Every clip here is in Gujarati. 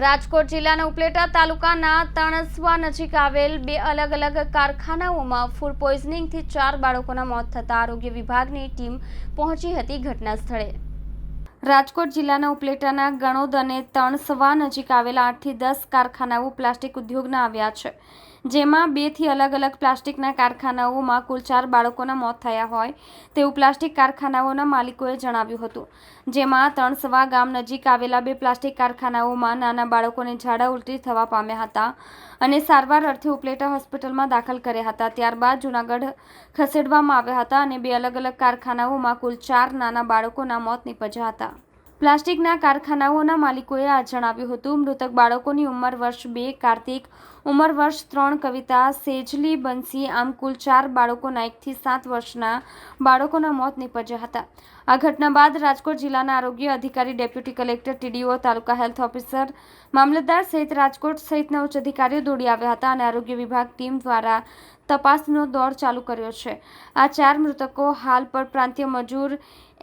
રાજકોટ જિલ્લાના ઉપલેટા તાલુકાના તણસવા નજીક આવેલ બે અલગ અલગ કારખાનાઓમાં ફૂડ પોઈઝનિંગથી ચાર બાળકોના મોત થતાં આરોગ્ય વિભાગની ટીમ પહોંચી હતી ઘટના સ્થળે રાજકોટ જિલ્લાના ઉપલેટાના ગણોદ અને તણસવા નજીક આવેલા આઠથી દસ કારખાનાઓ પ્લાસ્ટિક ઉદ્યોગના આવ્યા છે, જેમાં બેથી અલગ અલગ પ્લાસ્ટિકના કારખાનાઓમાં કુલ ચાર બાળકોના મોત થયા હોય તેવું પ્લાસ્ટિક કારખાનાઓના માલિકોએ જણાવ્યું હતું, જેમાં તણસવા ગામ નજીક આવેલા બે પ્લાસ્ટિક કારખાનાઓમાં નાના બાળકોને ઝાડા ઉલટી થવા પામ્યા હતા અને સારવાર અર્થે ઉપલેટા હોસ્પિટલમાં દાખલ કર્યા હતા. ત્યારબાદ જૂનાગઢ ખસેડવામાં આવ્યા હતા અને બે અલગ અલગ કારખાનાઓમાં કુલ ચાર નાના બાળકોના મોત નીપજ્યા હતા. પ્લાસ્ટિકના કારખાનાઓના માલિકોએ આ જણાવ્યું હતું. મૃતક બાળકોની ઉંમર વર્ષ બે, કાર્તિક ઉંમર વર્ષ ત્રણ, કવિતા સેજલી, બંસી આમ કુલ ચાર બાળકોના એકથી સાત વર્ષના બાળકોના મોત નીપજ્યા હતા. આ ઘટના બાદ રાજકોટ જિલ્લાના આરોગ્ય અધિકારી, deputy collector, TDO, taluka health officer, મામલતદાર સહિત રાજકોટ સહિતના ઉચ્ચ અધિકારીઓ દોડી આવ્યા હતા અને આરોગ્ય વિભાગ ટીમ દ્વારા તપાસનો દોર ચાલુ કર્યો છે. આ ચાર મૃતકો હાલ પર પ્રાંતીય મજૂર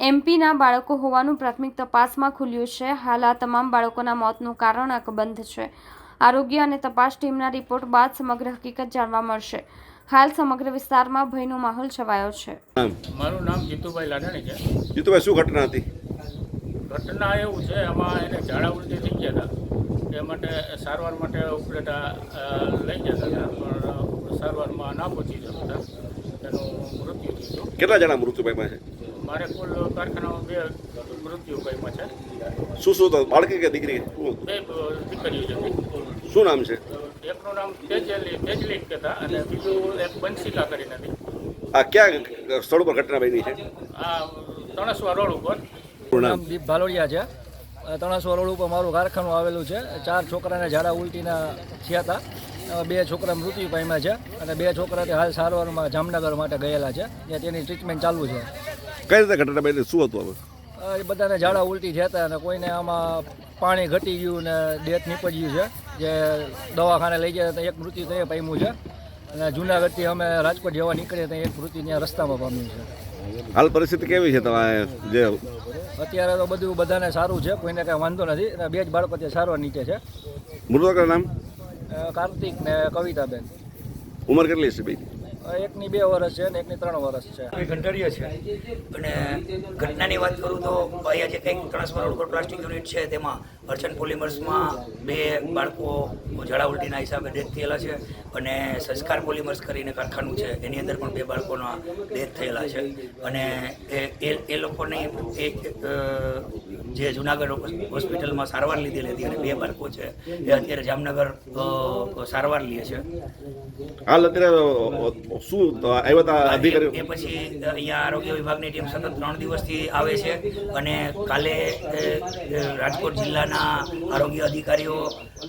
એમપીના બાળકો હોવાનું પ્રાથમિક તપાસમાં ખુલ્યું છે. હાલ આ તમામ બાળકોના મોતનું કારણ અકબંધ છે. આરોગ્ય અને તપાસ ટીમના રિપોર્ટ બાદ સમગ્ર હકીકત જાણવા મળશે. હાલ સમગ્ર વિસ્તારમાં ભયનો માહોલ છવાયો છે. મારું નામ જીતુભાઈ લાડાણી છે. જીતુભાઈ શું ઘટના હતી? ઘટના એવું છે એમાં એને ઝાડા ઉલટી થઈ ગયા હતા. એ માટે સારવાર માટે ઉપલેટા લઈ જતા હતા. પણ સારવારમાં ના પહોંચી શકતા એનું મૃત્યુ થયું. કેટલા જણા મૃત્યુ પામ્યા છે? મારે કુલ કારખાનામાં બે મૃત્યુ પામ્યા છે. શું શું હતું બાળકી કે દીકરી? બે દીકરીઓ છે શું નામ છે? એકનું નામ તેજલી તેજલી કહેતા અને બીજું એક બંશીલા કરીને હતી. આ ક્યાં સ્થળ ઉપર ઘટના બની છે? આ તણસવા રોડ ઉપર. નામ? દીપ ભાલોડિયા છે. તણસવા રોડ ઉપર મારું કારખાનું આવેલું છે. ચાર છોકરાને ઝાડા ઉલટીના થયા હતા. બે છોકરા મૃત્યુ પામ્યા છે અને બે છોકરા તે હાલ સારવારમાં જામનગર માટે ગયેલા છે. ત્યાં તેની ટ્રીટમેન્ટ ચાલુ છે. કઈ રીતે ઘટના બની? શું હતું હવે એ બધાને ઝાડા ઉલટી થયા અને કોઈને આમાં પાણી ઘટી ગયું ને ડેથ નીપજ્યું છે. જે દવાખાને લઈ ગયા એક મૃત્યુ ત્યાં પામ્યું છે. અને જુનાગઢથી અમે રાજકોટ જવા નીકળીએ ત્યાં એક મૃત્યુ ત્યાં રસ્તામાં પામ્યું છે. હાલ પરિસ્થિતિ કેવી છે તમારે? જે અત્યારે તો બધું બધાને સારું છે કોઈને કાંઈ વાંધો નથી. અને બે જ બાળકો ત્યાં સારવાર નીચે છે. મૃતકના નામ? કાર્તિક ને કવિતાબેન. ઉંમર કેટલી છે બેન? એકની બે વર્ષ છે ને એકની ત્રણ વર્ષ છે. એ ઘંટાડીએ છે. અને ઘટનાની વાત કરું તો અહીંયા જે કંઈક ત્રણસો રોડ ઉપર પ્લાસ્ટિક યુનિટ છે તેમાં અર્ચન પોલિમર્સમાં બે બાળકો ઝાડા ઉલટીના હિસાબે ડેથ થયેલા છે અને સંસ્કાર પોલિમર્સ કરીને કારખાનું છે. એની અંદર પણ બે બાળકોના ડેથ થયેલા છે. અને એ એ- એ લોકોની એક જે જુનાગઢ હોસ્પિટલમાં સારવાર લીધેલી હતી અને બે બાળકો છે એ અત્યારે જામનગર સારવાર લે છે. હાલ અત્યારે શું આવ્યા હતા એ પછી અહીંયા આરોગ્ય વિભાગની ટીમ સતત ત્રણ દિવસથી આવે છે અને કાલે રાજકોટ જિલ્લાના આરોગ્ય અધિકારીઓ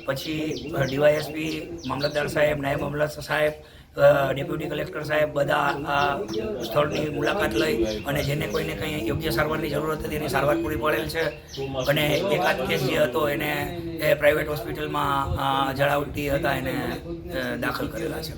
પછી ડીવાયએસપી મામલતદાર સાહેબ નાયબ મામલતદાર સાહેબ ડેપ્યુટી કલેક્ટર સાહેબ બધા આ સ્થળની મુલાકાત લઈ અને જેને કોઈને કંઈ યોગ્ય સારવારની જરૂરત હતી એની સારવાર પૂરી પડેલ છે. અને એકાદ કેસ જે હતો એને એ પ્રાઇવેટ હોસ્પિટલમાં જળાવતી હતા, એને દાખલ કરેલા છે.